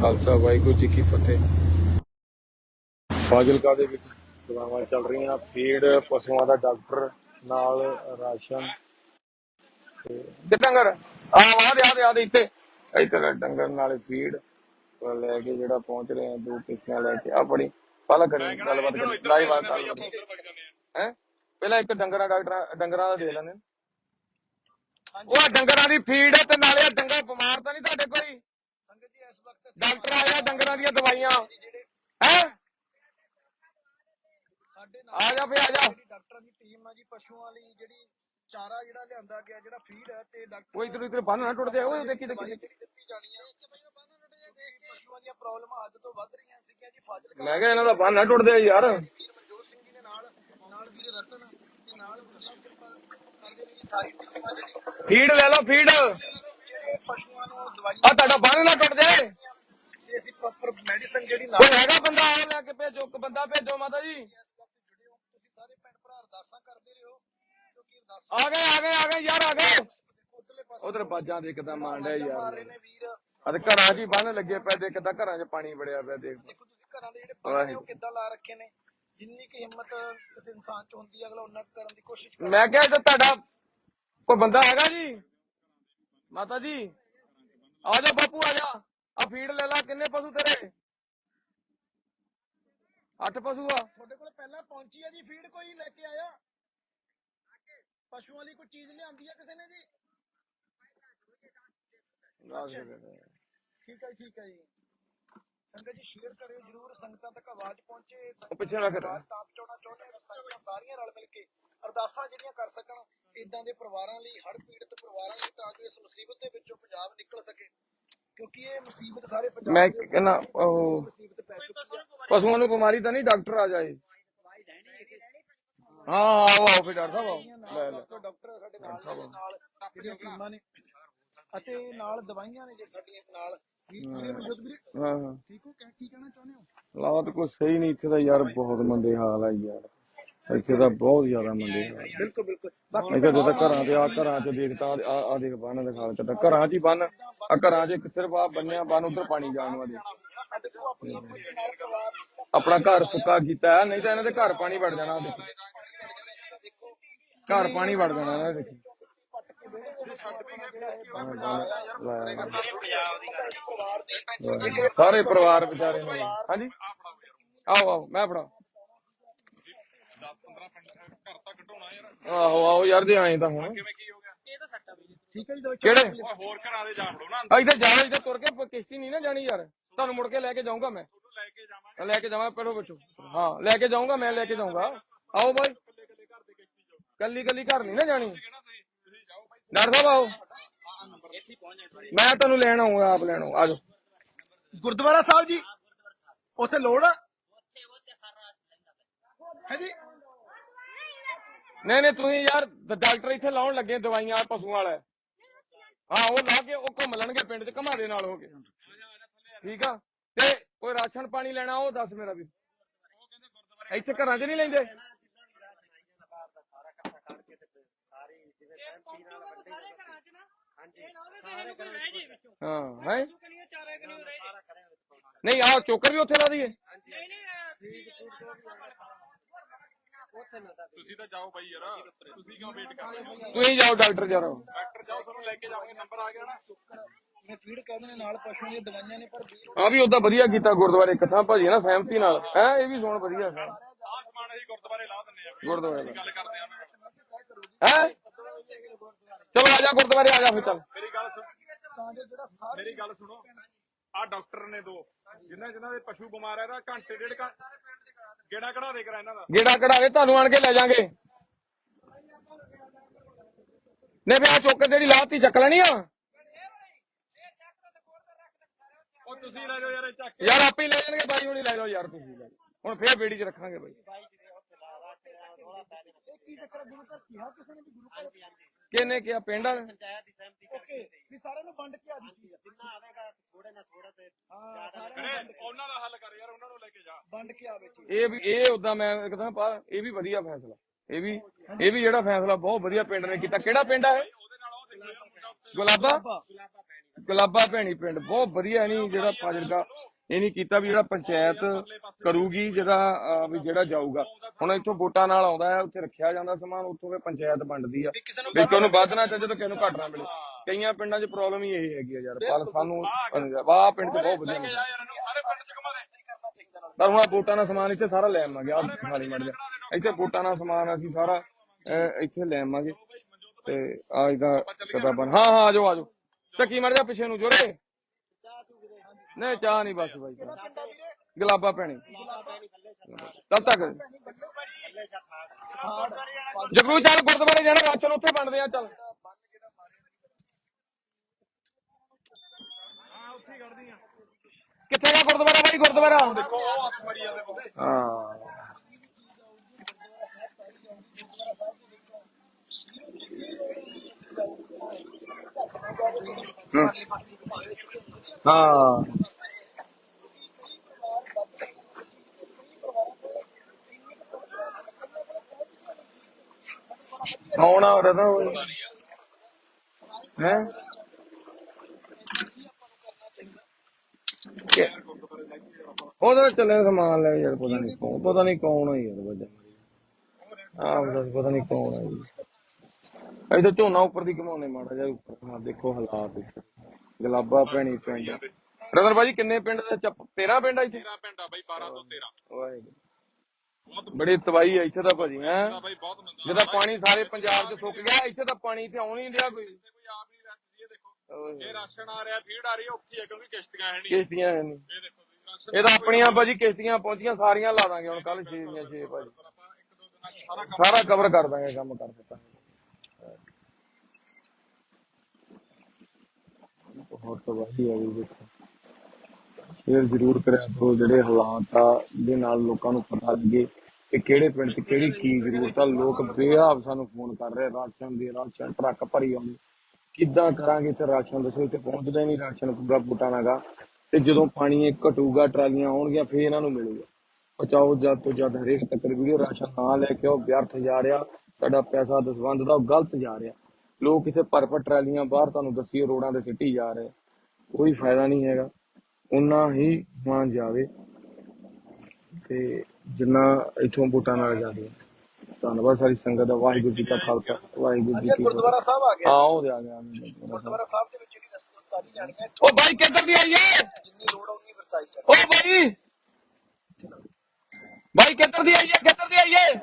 ਖਾਲਸਾ ਵਾਹਿਗੁਰੂ ਜੀ ਕੀ ਫਤਿਹ। ਫਾਜ਼ਿਲਕਾ ਦੇ ਵਿੱਚ ਸੇਵਾਵਾਂ ਚੱਲ ਰਹੀਆਂ। ਫੀਡ ਪਸ਼ੂਆਂ ਦਾ ਡਾਕਟਰ ਨਾਲ ਰਾਸ਼ਨ। ਤੇ ਡੰਗਰ ਆ ਆ ਦੇ ਆ ਦੇ ਆ ਦੇ ਇੱਥੇ। ਇੱਥੇ ਡੰਗਰ ਨਾਲ ਫੀਡ ਲੈ ਕੇ ਜਿਹੜਾ ਪਹੁੰਚ ਰਹੇ ਆ ਦੋ ਕਿਸ਼ਤੀਆਂ ਲੈ ਕੇ। ਆ ਬੜੀ ਪਹਿਲਾਂ ਕਰੀ ਗੱਲਬਾਤ ਕਰੀ ਲਾਈਵ ਆ। ਹੈ? ਪਹਿਲਾਂ ਇੱਕ ਡੰਗਰਾਂ ਡਾਕਟਰ ਡੰਗਰਾਂ ਦਾ ਦੇ ਲੈਣੇ ਉਹ ਡੰਗਰਾਂ ਦੀ ਫੀਡ ਤੇ ਨਾਲੇ ਡੰਗਰ ਬਿਮਾਰ ਤਾਂ ਨਹੀਂ ਤੁਹਾਡੇ ਕੋਈ ਸੰਗਤ ਜੀ ਇਸ ਵਕਤ ਡਾਕਟਰ ਡੰਗਰਾਂ ਦੀਆਂ ਦਵਾਈਆਂ। ਹੈ? ਸਾਡੇ ਆ ਜਾ ਫੇ ਆ ਜਾ। ਡਾਕਟਰਾਂ ਦੀ ਟੀਮ ਆ ਜੀ ਪਸ਼ੂਆਂ ਵਾਲੀ ਜਿਹੜੀ ਚਾਰਾ ਜਿਹੜਾ ਲਿਆਂਦਾ ਗਿਆ ਜਿਹੜਾ ਫੀਡ ਹੈ ਤੇ ਡਾਕਟਰ ਉਹ ਇਧਰ ਇਧਰ ਬੰਨ ਨਾ ਟੁੱਟ ਜਾਏ ਓਏ ਦੇਖੀ ਦੇਖੀ ਦਿੱਤੀ ਜਾਣੀ ਉਹ ਜੇ ਪਸ਼ੂਆਂ ਦੀਆਂ ਪ੍ਰੋਬਲਮਾਂ ਹੱਦ ਤੋਂ ਵੱਧ ਰਹੀਆਂ ਸੀਗੀਆਂ ਜੀ ਫਾਜ਼ਿਲਕਾ ਮੈਂ ਕਿਹਾ ਇਹਨਾਂ ਦਾ ਬੰਨ ਨਾ ਟੁੱਟ ਜਾਏ ਯਾਰ। ਮਨਜੋਤ ਸਿੰਘ ਜੀ ਦੇ ਨਾਲ ਨਾਲ ਵੀਰ ਰਤਨ ਤੇ ਨਾਲ ਗੁਰੂ ਸਾਹਿਬ ਕਿਰਪਾ ਕਰਦੇ ਨੇ ਜੀ ਸਾਰੀ ਟੀਮ ਆ ਜਿਹੜੀ। ਫੀਡ ਲੈ ਲਓ ਫੀਡ। ਆ ਪਸ਼ੂਆਂ ਨੂੰ ਦਵਾਈਆਂ ਤੁਹਾਡਾ ਬੰਨ ਨਾ ਟੁੱਟ ਜਾਏ। ਤੇ ਅਸੀਂ ਪ੍ਰੋਪਰ ਮੈਡੀਸਨ ਜਿਹੜੀ ਨਾਲ ਕੋਈ ਹੈਗਾ ਬੰਦਾ ਆ ਲੈ ਕੇ ਭੇਜੋ ਇੱਕ ਬੰਦਾ ਭੇਜੋ ਮਾਤਾ ਜੀ। ਇਸ ਵਕਤ ਜੁੜੇ ਹੋ ਤੁਸੀਂ ਸਾਰੇ ਭੈਣ ਭਰਾ ਅਰਦਾਸਾਂ ਕਰਦੇ ਰਹੋ ਕਿਉਂਕਿ ਅਰਦਾਸਾਂ ਆ ਗਏ ਆ ਗਏ ਆ ਗਏ ਯਾਰ ਆ ਗਏ। ਦੇਖੋ ਉਧਰਲੇ ਪਾਸੇ ਉਧਰ ਬਾਜਾਂ ਦੇ ਕਿਦਾਂ ਮਾਰ ਡਿਆ ਮਾਰ ਯਾਰ। ਰਹੇ ਨੇ ਵੀਰ। ਅਤੇ ਘਰਾਂ 'ਚ ਹੀ ਬੰਨ ਲੱਗੇ ਪਏ ਦੇ ਕਿਦਾਂ ਘਰਾਂ 'ਚ ਪਾਣੀ ਵੜਿਆ ਪਿਆ ਦੇਖ। ਦੇਖੋ ਤੁਸੀਂ ਘਰਾਂ ਦੇ ਜਿਹੜੇ ਬੰਨ ਨੇ ਉਹ ਕਿੱਦਾਂ ਲਾ ਰੱਖੇ ਨੇ। ਜਿੰਨੀ ਕਿ ਹਿੰਮਤ ਕਿਸੇ ਇਨਸਾਨ ਚ ਹੁੰਦੀ ਹੈ ਅਗਲਾ ਉਹਨਾਂ ਕੁ ਕਰਨ ਦੀ ਕੋਸ਼ਿਸ਼ ਕਰਦਾ ਮੈਂ ਕਿਹਾ ਤਾਂ ਤੁਹਾਡਾ ਕੋਈ ਬੰਦਾ ਹੈਗਾ ਜੀ ਮਾਤਾ ਜੀ ਆ ਜਾ ਬਾਪੂ ਆ ਜਾ ਆ ਫੀਡ ਲੈ ਲੈ ਕਿੰਨੇ ਪਸ਼ੂ ਤੇਰੇ? ਅੱਠ ਪਸ਼ੂ ਆ। ਤੁਹਾਡੇ ਕੋਲ ਪਹਿਲਾਂ ਪਹੁੰਚੀ ਹੈ ਜੀ ਫੀਡ ਕੋਈ ਲੈ ਕੇ ਆਇਆ? ਪਸ਼ੂਆਂ ਲਈ ਕੋਈ ਚੀਜ਼ ਲਿਆਂਦੀ ਹੈ ਕਿਸੇ ਨੇ ਜੀ? ਠੀਕ ਹੈ ਠੀਕ ਹੈ ਜੀ। ਸੰਗਤ ਜੀ ਸ਼ੇਅਰ ਕਰਿਓ ਜਰੂਰ ਸੰਗਤਾਂ ਤੱਕ ਆਵਾਜ਼ ਪਹੁੰਚੇ ਪਿੱਛੇ ਰੱਖ ਦੇ। ਤਾਂ ਪਹੁੰਚਾਉਣਾ ਚਾਹੁੰਦੇ ਸੰਗਤਾਂ ਸਾਰੀਆਂ ਰਲ ਮਿਲ ਕੇ ਅਰਦਾਸਾਂ ਜਿਹੜੀਆਂ ਕਰ ਸਕਣ ਇਦਾਂ ਦੇ ਪਰਿਵਾਰਾਂ ਲਈ ਹੜ੍ਹ ਪੀੜਤ ਪਰਿਵਾਰਾਂ ਲਈ ਤਾਂ ਜੋ ਇਸ ਮੁਸੀਬਤ ਦੇ ਵਿੱਚੋਂ ਪੰਜਾਬ ਨਿਕਲ ਸਕੇ। ਕਿਉਂਕਿ ਇਹ ਮੁਸੀਬਤ ਸਾਰੇ ਪੰਜਾਬ ਮੈਂ ਦੇ ਕਹਿੰਦਾ ਉਹ ਪਸ਼ੂਆਂ ਨੂੰ ਬਿਮਾਰੀ ਤਾਂ ਨਹੀਂ ਡਾਕਟਰ ਆ ਜਾਏ ਹਾਂ ਆਓ ਆਓ ਫਿਰ ਡਾਕਟਰ ਸਾਹਿਬ ਆਓ ਲੈ ਲੈ ਡਾਕਟਰ ਸਾਡੇ ਨਾਲ ਨੇ ਨਾਲ ਜਿਹੜੀਆਂ ਟੀਮਾਂ ਨੇ ਅਤੇ ਨਾਲ ਦਵਾਈਆਂ ਨੇ ਜੇ ਸਾਡੀਆਂ ਨਾਲ ਵੀਰੇ ਮਨਜੋਤ ਵੀਰੇ ਹਾਂ ਹਾਂ ਠੀਕ ਹੋ ਕਹਿ- ਕੀ ਕਹਿਣਾ ਚਾਹੁੰਦੇ ਹੋ ਹਾਲਾਤ ਕੋਈ ਸਹੀ ਨਹੀਂ ਇੱਥੇ ਤਾਂ ਯਾਰ ਬਹੁਤ ਮੰਦੇ ਹਾਲ ਆ ਯਾਰ ਇੱਥੇ ਤਾਂ ਬਹੁਤ ਜ਼ਿਆਦਾ ਮੰਦੇ ਹਾਲ। ਬਿਲਕੁਲ ਬਿਲਕੁਲ ਇੱਥੇ ਜਦੋਂ ਘਰਾਂ ਦੇ ਆ ਘਰਾਂ 'ਚ ਦੇਖਤਾ ਆ ਆ ਦੇਖ ਬੰਨ ਦੇ ਚੱਦਾ ਘਰਾਂ 'ਚ ਹੀ ਬੰਨ ਆ ਘਰਾਂ 'ਚ ਇੱਕ ਸਿਰਫ ਆ ਬੰਨਿਆ, ਬੰਨ ਉਧਰ ਪਾਣੀ ਜਾਣ ਨੂੰ ਆਪਣਾ ਘਰ ਸੁੱਕਾ ਕੀਤਾ, ਨਹੀਂ ਤਾਂ ਇਹਨਾਂ ਦੇ ਘਰ ਪਾਣੀ ਵੜ ਜਾਣਾ ਆ ਘਰ ਪਾਣੀ ਵੜ ਜਾਣਾ ਇਹਨਾਂ ਦੇ ਸਾਰੇ ਪਰਿਵਾਰ ਵਿਚਾਰੇ ਨੇ। ਹਾਂਜੀ? ਆਓ ਆਓ, ਮੈਂ ਫੜਾ ਆਹੋ ਆਹੋ ਯਾਰ ਦੇ ਆਏ ਤਾਂ ਹੁਣ। ਠੀਕ ਹੈ ਜੀ ਦੋਸਤੋ ਕਿਹੜੇ? ਹੋਰ ਘਰਾਂ ਦੇ ਜਾ ਫੜੋ ਨਾ ਇੱਥੇ ਜਾਣਾ ਇੱਥੇ ਤੁਰ ਕੇ ਪ- ਕਿਸ਼ਤੀ ਨਹੀਂ ਨਾ ਜਾਣੀ ਯਾਰ। ਤੁਹਾਨੂੰ ਮੁੜ ਕੇ ਲੈ ਕੇ ਜਾਊਂਗਾ ਮੈਂ। ਲੈ ਕੇ ਜਾਵਾਂਗੇ। ਲੈ ਕੇ ਜਾਵਾਂ ਪਹਿਲੋ ਬੱਚੋ ਹਾਂ ਲੈ ਕੇ ਜਾਊਂਗਾ ਮੈਂ ਲੈ ਕੇ ਜਾਊਂਗਾ। ਆਓ ਬਾਈ। ਕੱਲੀ ਕੱਲੀ ਘਰ ਨਹੀਂ ਨਾ ਜਾਣੀ। ਡਾਕਟਰ ਸਾਹਿਬ ਆਓ। ਮੈਂ ਤੁਹਾਨੂੰ ਲੈਣ ਆਉਂਗਾ ਆਪ ਲੈਣ ਆਊਂ। ਆ ਜਾਓ। ਗੁਰਦੁਆਰਾ ਸਾਹਿਬ ਜੀ ਉੱਥੇ ਲੋੜ ਆ? ਹੈ ਜੀ? ਨਹੀਂ ਨਹੀਂ ਤੁਸੀਂ ਯਾਰ ਡਾਕਟਰ ਇੱਥੇ ਲਾਉਣ ਲੱਗੇ ਦਵਾਈਆਂ ਪਸ਼ੂਆਂ ਵਾਲਾ। ਹਾਂ ਉਹ ਲਾ ਕੇ ਉਹ ਘੁੰਮ ਲੈਣਗੇ ਪਿੰਡ 'ਚ ਘਮਾ ਦੇ ਨਾਲ ਹੋ ਕੇ। ਠੀਕ ਆ? ਤੇ ਕੋਈ ਰਾਸ਼ਨ ਪਾਣੀ ਲੈਣਾ ਉਹ ਦੱਸ ਮੇਰਾ ਵੀ ਇੱਥੇ ਘਰਾਂ 'ਚ ਨਹੀਂ ਲੈਂਦੇ? ਹਾਂ ਹੈ? ਨਹੀਂ ਆਹ ਚੋਕਰ ਵੀ ਉੱਥੇ ਲਾ ਦਈਏ। ਤੁਸੀਂ ਤਾਂ ਜਾਓ ਬਾਈ ਯਾਰ। ਤੁਸੀਂ ਕਿਉਂ ਵੇਟ ਕਰ ਰਹੇ ਹੋ? ਤੁਸੀਂ ਜਾਓ ਡਾਕਟਰ ਜਰਾ ਡਾਕਟਰ ਜਾਓ ਤੁਹਾਨੂੰ ਲੈ ਕੇ ਜਾਵਾਂਗੇ ਨੰਬਰ ਆ ਗਿਆ ਨਾ। ਮੈਂ ਫੀਡ ਕਹਿੰਦੇ ਨੇ ਨਾਲ ਪਸ਼ੂਆਂ ਦੀਆਂ ਦਵਾਈਆਂ ਨੇ ਪਰ ਵੀਰ ਆ ਵੀ ਉਦਾਂ ਵਧੀਆ ਕੀਤਾ ਗੁਰਦੁਆਰੇ ਕਥਾ ਭਾਜੀ ਨਾ ਸਹਿਮਤੀ ਨਾਲ। ਹੈ ਇਹ ਵੀ ਸੁਣ ਵਧੀਆ ਹੈ। ਆਹ ਸਮਾਨ ਅਸੀਂ ਗੁਰਦੁਆਰੇ ਲਾ ਦਿੰਨੇ ਆ। ਗੁਰਦੁਆਰੇ ਦਾ ਗੱਲ ਕਰਦੇ ਆ ਮੈਂ। ਹੈ? ਚਲੋ ਆ ਜਾ ਗੁਰਦੁਆਰੇ ਆ ਜਾ ਫਿਰ ਚੱਲ। ਮੇਰੀ ਗੱਲ ਸੁਣ। ਤਾਂ ਜੋ ਜਿਹੜਾ ਸਾਰਾ ਮੇਰੀ ਗੱਲ ਸੁਣੋ। ਆ ਡਾਕਟਰ ਨੇ ਦੋ। ਜਿਨ੍ਹਾਂ ਜਿਨ੍ਹਾਂ ਦੇ ਪਸ਼ੂ ਬਿਮਾਰ ਆ ਇਹਦਾ ਘੰਟੇ ਡੇਢ ਘੰ ਗੇੜਾ ਕਢਾ ਦੇ ਕਰਾ ਇਹਨਾਂ ਦਾ। ਗੇੜਾ ਕਢਾਵੇ ਤੁਹਾਨੂੰ ਆਣ ਕੇ ਲੈ ਜਾਾਂਗੇ। ਨੇ ਵੀ ਆ ਚੋਕਰ ਜਿਹੜੀ ਲਾਤੀ ਚੱਕ ਲੈਣੀ ਆ। ਉਹ ਤੁਸੀਂ ਲੈ ਜਾਓ ਯਾਰ ਇਹ ਚੱਕ ਕੇ। ਯਾਰ ਆਪੇ ਹੀ ਲੈ ਜਾਣਗੇ ਬਾਈ ਹੁਣੀ ਲੈ ਜਾਓ ਯਾਰ ਤੁਸੀਂ ਲੈ ਜਾਓ। ਹੁਣ ਫੇਰ ਬੇੜੀ 'ਚ ਰੱਖਾਂਗੇ ਬਾਈ। ਇਹ ਕੀ ਚੱਕਰ ਹੈ? ਗੁਰੂ ਘਰ ਕਿਹਾ ਕਿਸੇ ਨੇ ਵੀ ਗੁਰੂ ਘਰ ਕਿਹਨੇ ਕਿਹਾ? ਪਿੰਡ ਵਾਲੇ? ਓਕੇ ਵੀ ਸਾਰਿਆਂ ਨੂੰ ਵੰਡ ਕੇ ਆ ਦਿੱਤੀ ਆ ਜਿੰਨਾ ਆਵੇਗਾ ਥੋੜੇ ਨਾ ਥੋੜਾ ਤੇ ਹਾਂ ਸਾਰਿਆਂ ਨੂੰ ਅਰੇ ਉਹਨਾਂ ਦਾ ਹੱਲ ਕਰ ਯਾਰ ਉਹਨਾਂ ਨੂੰ ਲੈ ਕੇ ਜਾ। ਵੰਡ ਕੇ ਆਵੇ ਚੀਜ਼ ਇਹ ਵੀ ਇਹ ਉਦਾਂ ਮੈਂ ਕਹਿੰਦਾ ਪਾ ਇਹ ਵੀ ਵਧੀਆ ਫੈਸਲਾ। ਇਹ ਵੀ ਇਹ ਵੀ ਜਿਹੜਾ ਫੈਸਲਾ ਬਹੁਤ ਵਧੀਆ ਪਿੰਡ ਨੇ ਕੀਤਾ। ਕਿਹੜਾ ਪਿੰਡ ਆ ਇਹ? ਉੱਤੇ ਗੁਲਾਬਾ? ਗੁਲਾਬਾ ਭੈਣੀ ਪਿੰਡ। ਬਹੁਤ ਵਧੀਆ ਨਹੀਂ ਜਿਹੜਾ ਫਾਜ਼ਿਲਕਾ ਇਹ ਨਹੀਂ ਕੀਤਾ ਵੀ ਜਿਹੜਾ ਪੰਚਾਇਤ ਕਰੂਗੀ ਜਿਹੜਾ ਵੀ ਜਿਹੜਾ ਜਾਊਗਾ। ਹੁਣ ਇੱਥੋਂ ਵੋਟਾਂ ਨਾਲ ਆਉਂਦਾ ਹੈ ਉੱਥੇ ਰੱਖਿਆ ਜਾਂਦਾ ਸਮਾਨ ਉੱਥੋਂ ਫਿਰ ਪੰਚਾਇਤ ਵੰਡਦੀ ਆ। ਵੀ ਕਿਸੇ ਨੂੰ ਵੀ ਕਿਉਂ ਵੱਧ ਨਾ ਚਾਹੀਦਾ ਤਾਂ ਕਿਸੇ ਨੂੰ ਘੱਟ ਨਾ ਮਿਲੇ। ਕਈਆਂ ਪਿੰਡਾਂ 'ਚ ਪ੍ਰੋਬਲਮ ਹੀ ਇਹ ਹੈਗੀ ਆ ਯਾਰ। ਪਰ ਸਾਨੂੰ ਵਾਹ ਪਿੰਡ 'ਚ ਬਹੁਤ ਵਧੀਆ ਪਰ ਹੁਣ ਵੋਟਾਂ ਦਾ ਸਮਾਨ ਇੱਥੇ ਸਾਰਾ ਲੈ ਆਵਾਂਗੇ। ਆ ਖਾਲੀ ਮੜ ਜਾ ਇੱਥੇ ਵੋਟਾਂ ਦਾ ਸਮਾਨ ਅਸੀਂ ਸਾਰਾ ਅਹ, ਇੱਥੇ ਲੈ ਆਵਾਂਗੇ। ਤੇ ਆ ਇਹਦਾ ਕਿਤਾਬਾਂ ਹਾਂ ਹਾਂ ਆਜੋ ਆਜੋ ਚੱਕੀ ਮੜ ਜਾ ਪਿੱਛੇ ਨੂੰ ਜੋੜੇ ਨਹੀਂ ਚਾਹ ਨਹੀਂ ਬਸ ਬਾਈ ਗੁਲਾਬਾ ਪੈਣੀ ਚੱਲ ਤੱਕ। ਜਗਰੂ ਚੱਲ ਗੁਰਦੁਆਰੇ ਜਾਣਾ ਰਾਸ਼ਨ ਉੱਥੇ ਬਣਦੇ ਆ ਚੱਲ। ਹਾਂ ਹੀ ਆ ਕਿੱਥੇ ਦਾ ਗੁਰਦੁਆਰਾ ਬਾਈ ਗੁਰਦੁਆਰਾ? ਦੇਖੋ ਉਹ ਹੱਥ ਮਰੀ ਜਾਂਦੇ ਬੰਦੇ ਹਾਂ। ਹਾਂ। ਆਉਣਾ ਹੋ ਰਹਾ ਹੈ? ਉਹਦਾ ਚੱਲੇ ਸਮਾਨ ਲੈ ਯਾਰ, ਪਤਾ ਨਹੀਂ ਕੌਣ, ਪਤਾ ਨਹੀਂ ਕੌਣ ਹੈ ਯਾਰ ਵਜਾ ਆਹ, ਪਤਾ ਨਹੀਂ ਕੌਣ ਆ ਜੀ ਇੱਥੇ ਝੋਨਾ ਉੱਪਰ ਦੀ ਘਮਾਉਣੇ ਮਾੜਾ ਜਿਹਾ ਉੱਪਰ ਘੁਮਾ ਦੇਖੋ ਹਾਲਾਤ ਇੱਥੇ। ਗੁਲਾਬਾ ਭੈਣੀ ਪਿੰਡ। ਰਤਨ ਬਾਜੀ ਕਿੰਨੇ ਪਿੰਡ ਦਾ ਚੱਪ 13 ਪਿੰਡ ਆ ਇੱਥੇ? 13 ਪਿੰਡ ਆ ਬਾਈ 12 ਤੋਂ 13 ਵਾਹਿਗੁਰੂ। ਬੜੀ ਤਬਾਹੀ ਆ ਇੱਥੇ ਤਾਂ ਭਾਜੀ ਹੈ? ਮੰਦਾ ਬਾਈ ਬਹੁਤ ਮੰਦਾ ਜਿਹਦਾ ਪਾਣੀ ਸਾਰੇ ਪੰਜਾਬ 'ਚ ਸੁੱਕ ਗਿਆ ਇੱਥੇ ਤਾਂ ਪਾਣੀ ਇੱਥੇ ਆਉਣ ਹੀ ਨਹੀਂ ਰਿਹਾ ਕੋਈ। ਇੱਥੇ ਕੋਈ ਆਪ ਨਹੀਂ ਰੱਖਦੀ ਇਹ ਦੇਖੋ। ਓਏ। ਇਹ ਰਾਸ਼ਨ ਆ ਰਿਹਾ ਫੀਡ ਆ ਰਹੀ ਹੈ ਔਖੀ ਹੈ ਕਿਉਂਕਿ ਕਿਸ਼ਤੀਆਂ ਹੈ ਨਹੀਂ। ਕਿਸ਼ਤੀਆਂ ਹੈ ਨਹੀਂ। ਇਹ ਦੇਖੋ ਵੀ ਰਾਸ਼ਨ ਇਹ ਤਾਂ ਆਪਣੀਆਂ ਭਾਜੀ ਕਿਸ਼ਤੀਆਂ ਪਹੁੰਚੀਆਂ ਸਾਰੀਆਂ ਲਾ ਦਾਂਗੇ ਹੁਣ ਕੱਲ 6 ਦੀਆਂ 6 ਭਾਜੀ। ਆਪਾਂ ਇੱਕ ਦੋ ਦਿਨਾਂ 'ਚ ਸਾਰਾ ਕੰਮ ਸਾਰਾ ਕਵਰ ਕਰ ਦਾਂਗੇ ਕੰਮ ਕਰ ਦਿੱਤਾ। ਬਹੁਤ ਤਬਾਹੀ ਆ ਗਈ ਦੇਖੋ ਸ਼ੇਅਰ ਜ਼ਰੂਰ ਕਰਿਆ ਕਰੋ, ਜਿਹੜੇ ਹਾਲਾਤ ਆ ਦੇ ਨਾਲ ਲੋਕਾਂ ਨੂੰ ਪਤਾ ਲੱਗੇ ਕਿ ਕਿਹੜੇ ਪਿੰਡ 'ਚ ਕਿਹੜੀ ਕੀ ਜ਼ਰੂਰਤ ਆ। ਲੋਕ ਬੇਹਾਬ ਸਾਨੂੰ ਫੋਨ ਕਰ ਰਹੇ ਰਾਸ਼ਨ ਦੇ ਰਾਸ਼ਨ ਟਰੱਕ ਭਰੀ ਆਉਂਦੇ। ਕਿੱਦਾਂ ਕਰਾਂਗੇ ਤੇ ਰਾਸ਼ਨ? ਦੱਸੋ, ਇੱਥੇ ਪਹੁੰਚਦਾ ਨਹੀਂ ਰਾਸ਼ਨ ਪੂਰਾ ਬੂਟਾ ਤੇ ਜਦੋਂ ਪਾਣੀ ਇਹ ਘਟੂਗਾ, ਟਰਾਲੀਆਂ ਆਉਣਗੀਆਂ, ਫੇਰ ਇਹਨਾਂ ਨੂੰ ਮਿਲੂਗਾ। ਬਚਾਓ ਜਦ ਤੋਂ ਜਦ ਹਰੇਕ ਤੱਕ ਵੀਡੀਓ ਰਾਸ਼ਨ ਨਾ ਲੈ ਕੇ ਉਹ ਵਿਅਰਥ ਜਾ ਰਿਹਾ। ਤੁਹਾਡਾ ਪੈਸਾ ਦਸਵੰਦ ਦਾ ਗਲਤ ਜਾ ਰਿਹਾ। ਲੋਕ ਇੱਥੇ ਭਰ ਭਰ ਟਰਾਲੀਆਂ ਬਾਹਰ ਤੁਹਾਨੂੰ ਦੱਸੀਏ ਰੋਡਾਂ ਤੇ ਸਿੱਟੀ ਜਾ ਰਹੇ। ਕੋਈ ਫਾਇਦਾ ਨਹੀਂ ਹੈਗਾ। ਉਨਾ ਹੀ ਸਮਾਨ ਜਾਵੇ ਤੇ ਜਿੰਨਾ ਇਥੋਂ ਬੂਟਾਂ ਨਾਲ ਜਾਵੇ ਧੰਨਵਾਦ ਸਾਰੀ ਸੰਗਤ ਦਾ। ਵਾਹਿਗੁਰੂ ਜੀ ਕਾ ਖਾਲਸਾ। ਵਾਹਿਗੁਰੂ ਜੀ ਕੀ ਗੁਰਦੁਆਰਾ ਸਾਹਿਬ ਆ ਗਿਆ। ਹਾਂ ਉਹ ਦੇ ਆ ਗਿਆ। ਗੁਰਦੁਆਰਾ ਸਾਹਿਬ। ਦੇ ਵਿੱਚ ਜਿਹੜੀ ਦਸਤਕਾਰੀ ਜਾਣੀ ਹੈ ਉਹ ਬਾਈ ਕਿੱਧਰ ਦੀ ਆਈ ਏ? ਜਿੰਨੀ ਲੋੜ ਆ ਉਨੀ ਵਰਤਾਈ ਜਾਣੀ। ਉਹ ਬਾਈ। ਬਾਈ ਕਿੱਧਰ ਦੀ ਆਈ ਏ? ਕਿੱਧਰ ਦੀ ਆਈ ਏ?